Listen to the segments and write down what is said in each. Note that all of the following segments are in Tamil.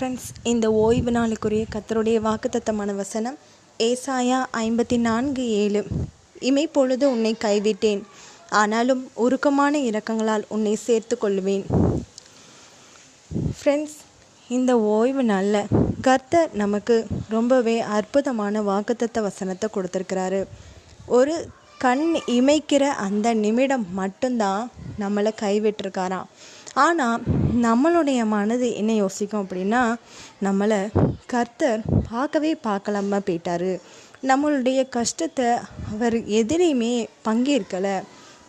ஃப்ரெண்ட்ஸ் இந்த ஓய்வு நாளுக்குரிய கத்தருடைய வாக்குத்தத்தமான வசனம் ஏசாயா ஐம்பத்தி நான்கு ஏழு இமைப்பொழுது உன்னை கைவிட்டேன் ஆனாலும் உருக்கமான இரக்கங்களால் உன்னை சேர்த்து கொள்வேன். ஃப்ரெண்ட்ஸ் இந்த ஓய்வு நாளில் கர்த்தர் நமக்கு ரொம்பவே அற்புதமான வாக்குத்தத்த வசனத்தை கொடுத்துருக்கிறாரு. ஒரு கண் இமைக்கிற அந்த நிமிடம் மட்டும்தான் நம்மளை கைவிட்டிருக்காராம் ஆனால் நம்மளுடைய மனது என்ன யோசிக்கும் அப்படின்னா நம்மளை கர்த்தர் பார்க்கவே பார்க்கலாம போயிட்டாரு. நம்மளுடைய கஷ்டத்தை அவர் எதிரையுமே பங்கேற்கலை.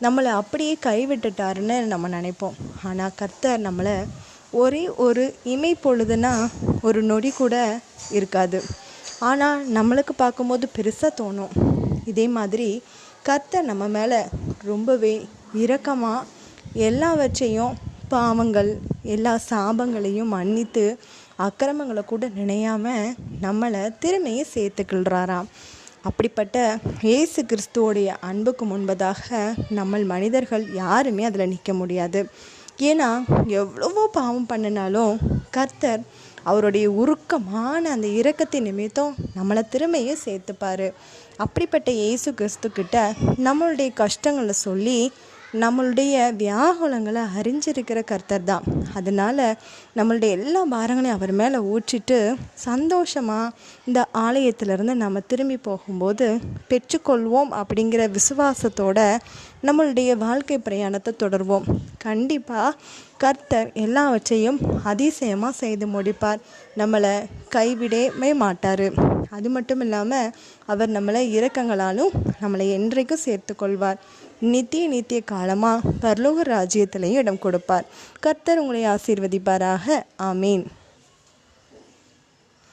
நம்மளை அப்படியே கைவிட்டுட்டாருன்னு நம்ம நினைப்போம். ஆனால் கர்த்தர் நம்மளை ஒரே ஒரு இமை பொழுதுனா ஒரு நொடி கூட இருக்காது. ஆனால் நம்மளுக்கு பார்க்கும்போது பெருசாக தோணும். இதே மாதிரி கர்த்தர் நம்ம மேலே ரொம்பவே இரக்கமாக எல்லாவற்றையும் பாவங்கள் எல்லா சாபங்களையும் மன்னித்து அக்கிரமங்களை கூட நினையாம நம்மளை திறமையை சேர்த்துக்கிள்றாராம். அப்படிப்பட்ட இயேசு கிறிஸ்துவோடைய அன்புக்கு முன்பதாக நம்ம மனிதர்கள் யாருமே அதில் நிற்க முடியாது. ஏன்னா எவ்வளவோ பாவம் பண்ணினாலும் கர்த்தர் அவருடைய உருக்கமான அந்த இரக்கத்தின் நிமித்தம் நம்மளை திறமையை சேர்த்துப்பார். அப்படிப்பட்ட இயேசு கிறிஸ்து கிட்ட நம்மளுடைய கஷ்டங்களை சொல்லி நம்மளுடைய வியாகுலங்களை அறிஞ்சிருக்கிற கர்த்தர் தான். அதனால் நம்மளுடைய எல்லா பாரங்களையும் அவர் மேலே ஊற்றிட்டு சந்தோஷமாக இந்த ஆலயத்திலேருந்து நம்ம திரும்பி போகும்போது பெற்றுக்கொள்வோம் அப்படிங்கிற விசுவாசத்தோட நம்மளுடைய வாழ்க்கை பிரயாணத்தை தொடர்வோம். கண்டிப்பாக கர்த்தர் எல்லாவற்றையும் அதிசயமாக செய்து முடிப்பார். நம்மளை கைவிடவே மாட்டார். அது மட்டும் இல்லாமல் அவர் நம்மளை இரக்கங்களாலும் நம்மளை என்றைக்கும் சேர்த்து கொள்வார் நித்திய நித்திய காலமாக பரலோக ராஜ்யத்திலையும் இடம் கொடுப்பார். கர்த்தர் உங்களை ஆசீர்வதிப்பாராக. ஆமீன்.